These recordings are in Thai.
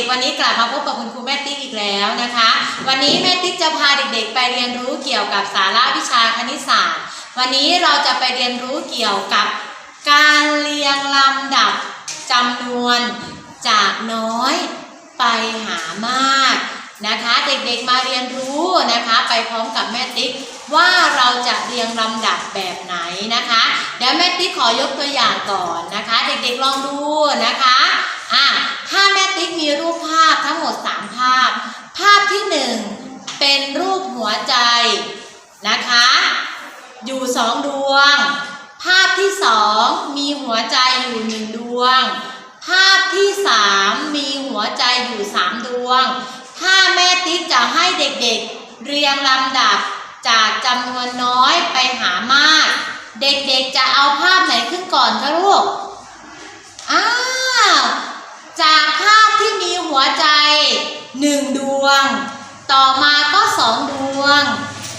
วัสดีค่ะเด็กๆ วันนี้กลับมาพบกับคุณครูแม่ติ๊กอีกแล้วนะคะ วันนี้แม่ติ๊กจะพาเด็กๆ ไปเรียนรู้เกี่ยวกับสาระวิชาคณิตศาสตร์ วันนี้เราจะไปเรียนรู้เกี่ยวกับการเรียงลำดับจำนวนจากน้อยไปหามากนะคะ เด็กๆมาเรียนรู้นะคะไปพร้อมกับแม่ติ๊กว่าเราจะเรียงลำดับแบบไหนนะคะเดี๋ยวแม่ติ๊กขอยกตัวอย่างก่อนนะคะ เด็กๆลองดูนะคะอะ ถ้าแม่ติ๊กมีรูปภาพทั้งหมด 3 ภาพ ภาพที่ 1 เป็นรูปหัวใจนะคะ อยู่สองดวง ภาพที่สองมีหัวใจอยู่หนึ่งดวง ภาพที่สามมีหัวใจอยู่สามดวง ถ้าแม่ติ๊กจะให้เด็กๆ เรียงลำดับจากจำนวนน้อยไปหามาก เด็กๆจะเอาภาพไหนขึ้นก่อนคะลูก อ้าว จากภาพที่มีหัวใจหนึ่งด วง ต่อมาก็สองดวง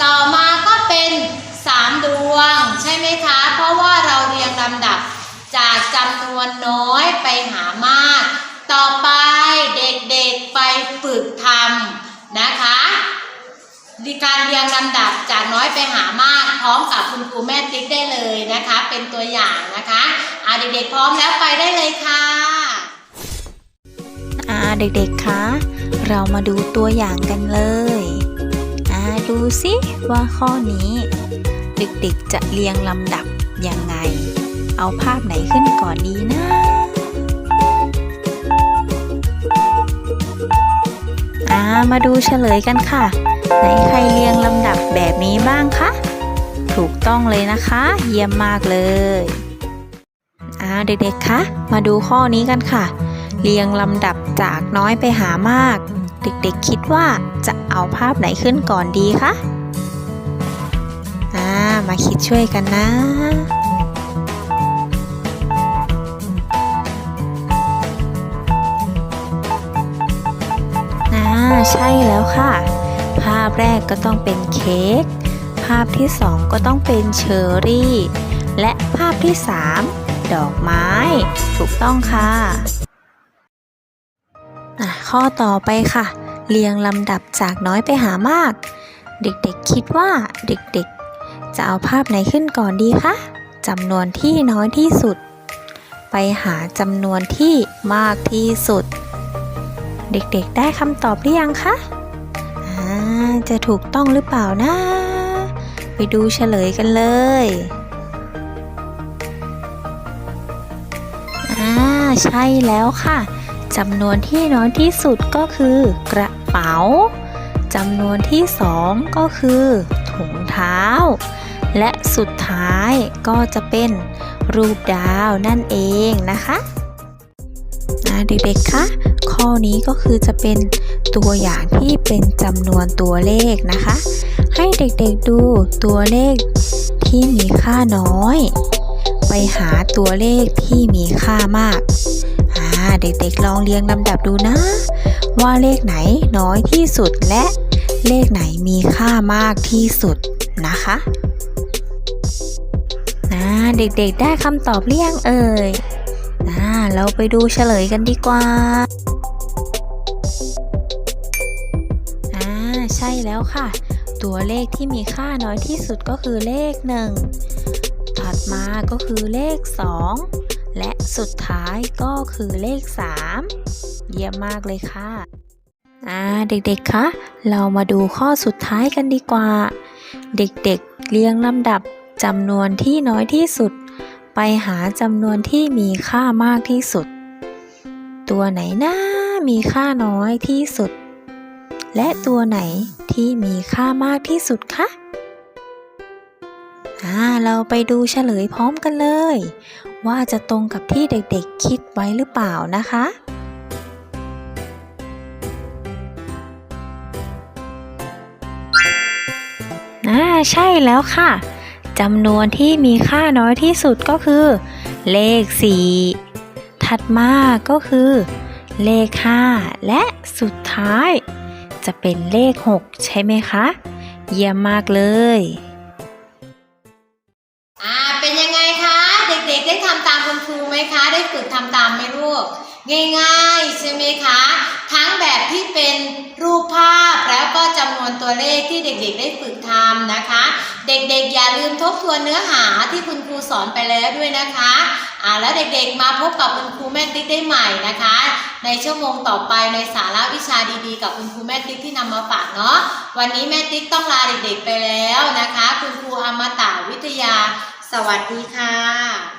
ต่อมาก็เป็นสามดวง ใช่ไหมคะ เพราะว่าเราเรียงลำดับจากจำนวนน้อยไปหามาก ต่อไปเด็กๆไปฝึกทำนะคะดีการเรียงลำดับจากน้อยไปหามาก พร้อมกับคุณครูแม่ติ๊กได้เลยนะคะ เป็นตัวอย่างนะคะอ่าเด็กๆพร้อมแล้วไปได้เลยค่ะอ่า เด็กๆ คะ เรามาดูตัวอย่างกันเลยอ่าดูสิว่าข้อนี้ เด็กๆ จะเรียงลำดับยังไง เอาภาพไหนขึ้นก่อนดีนะอ่ามาดูเฉลยกันค่ะ ไหนใครเรียงลำดับแบบนี้บ้างคะ ถูกต้องเลยนะคะ เยี่ยมมากเลยอ่าเด็กๆ คะ มาดูข้อนี้กันค่ะ เรียงลำดับจากน้อยไปหามาก เด็กๆคิดว่าจะเอาภาพไหนขึ้นก่อนดีคะอ่ามาคิดช่วยกันนะอ่าใช่แล้วค่ะ ภาพแรกก็ต้องเป็นเค้ก ภาพที่สองก็ต้องเป็นเชอร์รี่ และภาพที่สามดอกไม้ ถูกต้องค่ะ ข้อต่อไปค่ะ เรียงลำดับจากน้อยไปหามาก เด็กๆคิดว่าเด็กๆ จะเอาภาพไหนขึ้นก่อนดีคะจำนวนที่น้อยที่สุด ไปหาจำนวนที่มากที่สุด เด็กๆได้คำตอบหรือยังคะจะถูกต้องหรือเปล่านะ ไปดูเฉลยกันเลยอ่าใช่แล้วค่ะ จำนวนที่น้อยที่สุดก็คือกระเป๋าจำนวนที่สองก็คือถุงเท้า และสุดท้ายก็จะเป็นรูปดาวนั่นเองนะคะอ่าเด็กๆคะข้อนี้ก็คือจะเป็นตัวอย่างที่เป็นจำนวนตัวเลขนะคะ ให้เด็กๆดูตัวเลขที่มีค่าน้อย ไปหาตัวเลขที่มีค่ามาก เด็กๆลองเรียงลำดับดูนะ ว่าเลขไหนน้อยที่สุดและเลขไหนมีค่ามากที่สุดนะคะอ่าเด็กๆได้คำตอบหรือยังเอ่ยอ่าเราไปดูเฉลยกันดีกว่าอ่าใช่แล้วค่ะ ตัวเลขที่มีค่าน้อยที่สุดก็คือเลขหนึ่งถัดมาก็คือเลขสอง และสุดท้ายก็คือเลข 3 เยี่ยมมากเลยค่ะอ่าเด็กๆ คะ เรามาดูข้อสุดท้ายกันดีกว่า เด็กๆ เรียงลำดับจำนวนที่น้อยที่สุด ไปหาจำนวนที่มีค่ามากที่สุด ตัวไหนนะมีค่าน้อยที่สุด และตัวไหนที่มีค่ามากที่สุดคะอ่าเราไปดูเฉลยพร้อมกันเลย ว่าจะตรงกับที่เด็กๆคิดไว้หรือเปล่านะคะอ่าใช่แล้วค่ะ จำนวนที่มีค่าน้อยที่สุดก็คือ เลข 4 ถัดมาก็คือ เลข 5 และสุดท้าย จะเป็นเลข 6 ใช่ไหมคะ เยี่ยมมากเลย คะ ได้ฝึกทำตามไหมลูก ง่ายๆ ใช่ไหมคะ ทั้งแบบที่เป็นรูปภาพแล้วก็จำนวนตัวเลขที่เด็กๆ ได้ฝึกทำนะคะ เด็กๆ อย่าลืมทบทวนเนื้อหาที่คุณครูสอนไปแล้วด้วยนะคะอ่าแล้วเด็กๆ มาพบกับคุณครูแม่ติ๊กได้ใหม่นะคะ ในชั่วโมงต่อไปในสาระวิชาดีๆ กับคุณครูแม่ติ๊กที่นำมาฝากเนาะ วันนี้แม่ติ๊กต้องลาเด็กๆ ไปแล้วนะคะ คุณครูอมตะวิทยา สวัสดีค่ะ